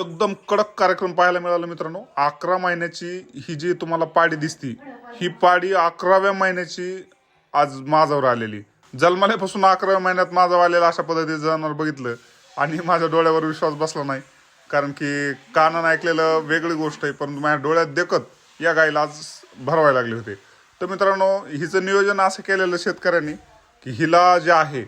एकदम कडक कार्यक्रम पाहायला मिळाला मित्रांनो. अकरा महिन्याची ही जी तुम्हाला पाडी दिसती ही पाडी अकराव्या महिन्याची आज माझावर आलेली. जन्मल्यापासून अकराव्या महिन्यात माझा आलेला अशा पद्धतीचं जनावर बघितलं आणि माझ्या डोळ्यावर विश्वास बसला नाही. कारण की कानानं ऐकलेलं वेगळी गोष्ट आहे परंतु माझ्या डोळ्यात देखत या गायला आज भरवायला लागले होते. तर मित्रांनो हिचं नियोजन असं केलेलं शेतकऱ्यांनी की हिला जे आहे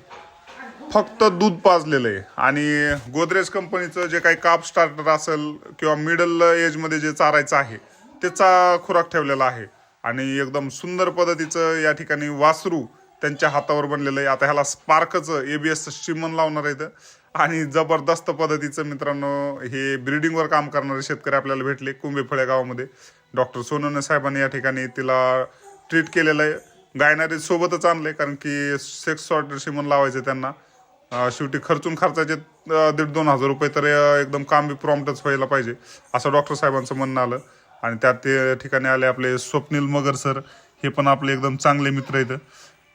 फक्त दूध पाजलेलं आहे. आणि गोदरेज कंपनीचं जे काही काप स्टार्टर असेल किंवा मिडल एजमध्ये जे चारायचं आहे त्याचा खुराक ठेवलेला आहे. आणि एकदम सुंदर पद्धतीचं या ठिकाणी वासरू त्यांच्या हातावर बनलेलं आहे. आता ह्याला स्पार्कचं ए बी एसचं शिमन लावणार आहे आणि जबरदस्त पद्धतीचं मित्रांनो हे ब्रिडिंगवर काम करणारे शेतकरी आपल्याला भेटले कुंभेफळे गावामध्ये डॉक्टर सोनवणे साहेबांनी या ठिकाणी तिला ट्रीट केलेलं आहे. गायनारी सोबतच आहे कारण की सेक्स सॉर्टर शिमन लावायचं त्यांना. शेवटी खर्चून खर्चाचे दीड दोन हजार रुपये तर एकदम काम बी प्रॉम्प्टच व्हायला पाहिजे असं डॉक्टर साहेबांचं म्हणणं आलं. आणि त्यात ते ठिकाणी आले आपले स्वप्नील मगर सर हे पण आपले एकदम चांगले मित्र आहेत.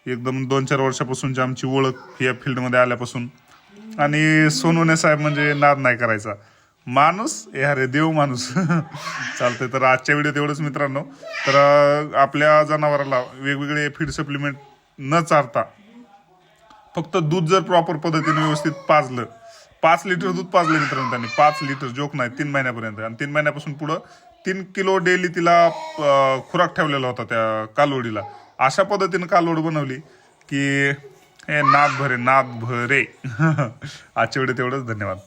एकदम दोन चार वर्षापासूनची आमची ओळख या फील्डमध्ये आल्यापासून. आणि सोनवणे साहेब म्हणजे नाद नाही करायचा. माणूस ए अरे देव माणूस. चालतंय तर आजच्या व्हिडिओ तेवढंच मित्रांनो. तर आपल्या जनावराला वेगवेगळे फीड सप्लिमेंट न चारता फक्त दूध जर प्रॉपर पद्धतीने व्यवस्थित पाजलं पाच लिटर दूध पाजलं मित्रांनो त्यांनी. पाच लिटर जोक नाही तीन महिन्यापर्यंत. आणि तीन महिन्यापासून पुढं तीन किलो डेली तिला खुराक ठेवलेला होता त्या कालवडीला. अशा पद्धतीनं कालवड बनवली की हे नाद भरे नाद भरे आजच्या वेळी तेवढंच धन्यवाद.